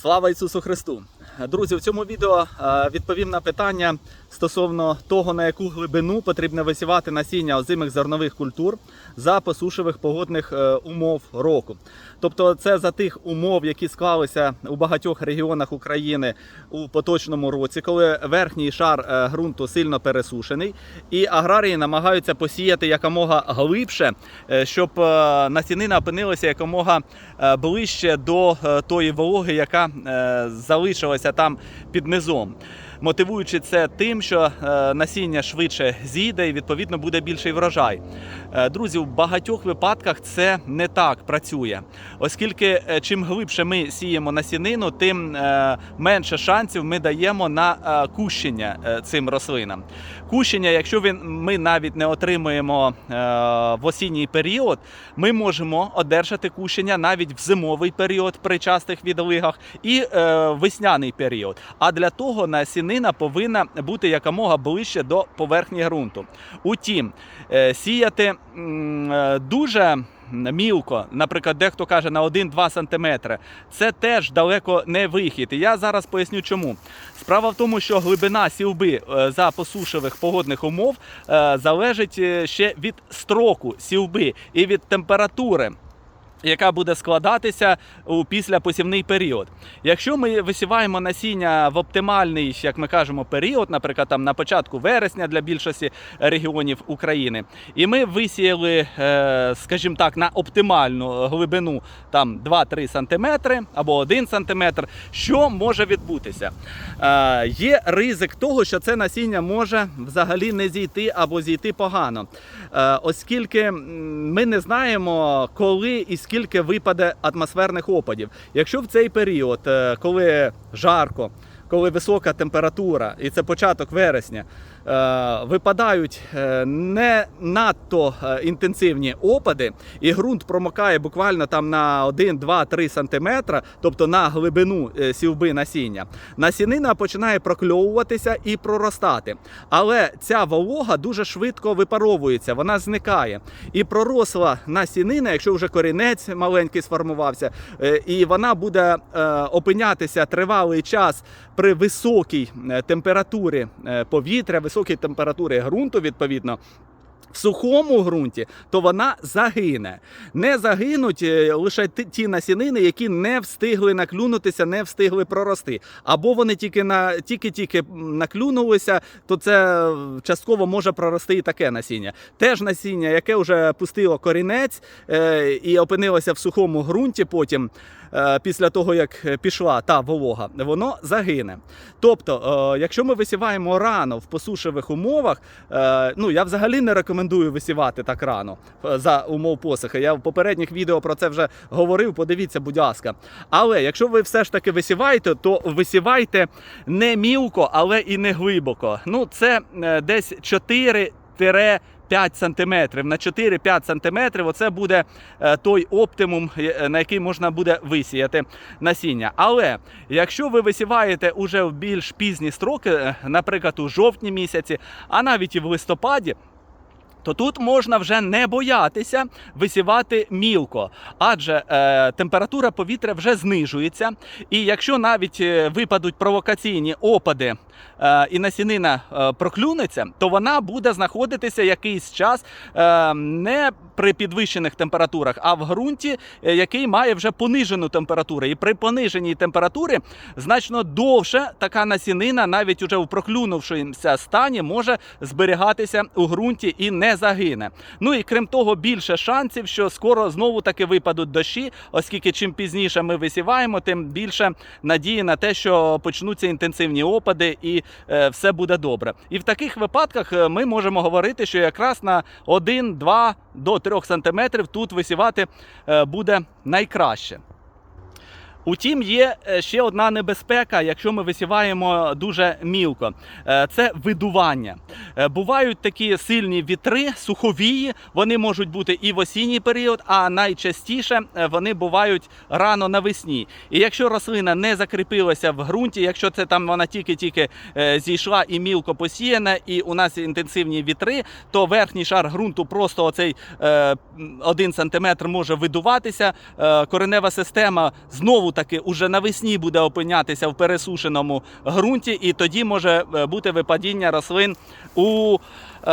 Слава Ісусу Христу! Друзі, в цьому відео е, відповім на питання стосовно того, на яку глибину потрібно висівати насіння озимих зернових культур за посушливих погодних е, умов року. Тобто, це за тих умов, які склалися у багатьох регіонах України у поточному році, коли верхній шар е, ґрунту сильно пересушений, і аграрії намагаються посіяти якомога глибше, щоб насінина опинилася якомога ближче до тої вологи, яка е, залишилася там під низом. Мотивуючи це тим, що е, насіння швидше зійде і відповідно буде більший врожай. Е, Друзі, в багатьох випадках це не так працює, оскільки е, чим глибше ми сіємо насінину, тим менше шансів ми даємо на кущення цим рослинам. Кущення, якщо він, ми навіть не отримуємо в осінній період, ми можемо одержати кущення навіть в зимовий період при частих відлигах і весняний період. А для того насінина повинна бути якомога ближче до поверхні ґрунту. Утім, е, сіяти е, дуже мілко, наприклад, дехто каже на 1-2 см, це теж далеко не вихід. І я зараз поясню чому. Справа в тому, що глибина сівби е, за посушливих погодних умов залежить ще від строку сівби і від температури. Яка буде складатися у післяпосівний період. Якщо ми висіваємо насіння в оптимальний, як ми кажемо, період, наприклад, там на початку вересня для більшості регіонів України, і ми висіяли, е, скажімо так, на оптимальну глибину там 2-3 см або 1 см, що може відбутися? Е, Є ризик того, що це насіння може взагалі не зійти або зійти погано, Е, оскільки ми не знаємо, коли і випаде атмосферних опадів. Якщо в цей період, е, коли жарко, коли висока температура, і це початок вересня, випадають е, не надто е, інтенсивні опади, і ґрунт промокає буквально там на 1, 2, 3 сантиметра, тобто на глибину е, сівби насіння, насінина починає прокльовуватися і проростати. Але ця волога дуже швидко випаровується, вона зникає. І проросла насінина, якщо вже корінець маленький сформувався, е, і вона буде е, опинятися тривалий час при високій е, температурі е, повітря, високій температурі ґрунту, відповідно. В сухому ґрунті, то вона загине. Не загинуть е, лише ті- насінини, які не встигли наклюнутися, не встигли прорости. Або вони тільки на тільки-тільки наклюнулися, то це е, частково може прорости і таке насіння. Теж насіння, яке вже пустило корінець е, і опинилося в сухому ґрунті, потім. е, Після того, як пішла та волога, воно загине. Тобто, якщо ми висіваємо рано в посушливих умовах, ну я взагалі не рекомендую висівати так рано е, за умов посухи. Я в попередніх відео про це вже говорив. Подивіться, будь ласка. Але якщо ви все ж таки висіваєте, то висівайте не мілко, але і не глибоко. Ну, це е, десь 4 5 сантиметрів на 4-5 сантиметрів. Оце буде е, той оптимум, на який можна буде висіяти насіння. Але якщо ви висіваєте уже в більш пізні строки, наприклад, у жовтні місяці, а навіть і в листопаді. То тут можна вже не боятися висівати мілко, адже е, температура повітря вже знижується. І якщо навіть е, випадуть провокаційні опади е, і насінина е, проклюнеться, то вона буде знаходитися якийсь час е, не при підвищених температурах, а в ґрунті, е, який має вже понижену температуру. І при пониженій температурі значно довше така насінина, навіть уже в проклюнувшомуся стані, може зберігатися у ґрунті і не загине. Ну і крім того, більше шансів, що скоро знову таки випадуть дощі, оскільки чим пізніше ми висіваємо, тим більше надії на те, що почнуться інтенсивні опади і е, все буде добре. І в таких випадках е, ми можемо говорити, що якраз на 1-2 до 3 сантиметрів тут висівати е, буде найкраще. Утім, є е, ще одна небезпека, якщо ми висіваємо дуже мілко. Е, Це видування. Е, Бувають такі сильні вітри, суховії. Вони можуть бути і в осінній період, а найчастіше вони бувають рано навесні. І якщо рослина не закріпилася в ґрунті, якщо це там вона тільки-тільки зійшла і мілко посіяна, і у нас інтенсивні вітри, то верхній шар ґрунту просто оцей один сантиметр може видуватися. Коренева система знову таки уже навесні буде опинятися в пересушеному ґрунті, і тоді може е, бути випадіння рослин у е,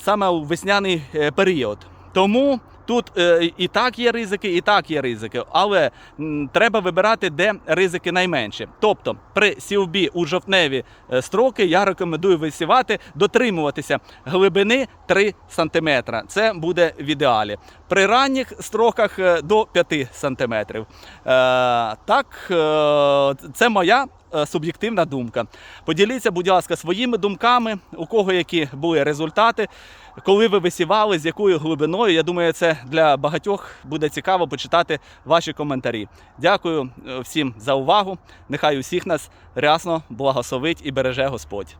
саме у весняний е, період. Тому тут е, і так є ризики, і так є ризики, але треба вибирати, де ризики найменші. Тобто при сівбі у жовтневі е, строки я рекомендую висівати, дотримуватися глибини 3 см. Це буде в ідеалі. При ранніх строках е, до 5 см. Так, це моя суб'єктивна думка. Поділіться, будь ласка, своїми думками, у кого які були результати, коли ви висівали, з якою глибиною. Я думаю, це для багатьох буде цікаво почитати ваші коментарі. Дякую е, всім за увагу. Нехай усіх нас рясно благословить і береже Господь.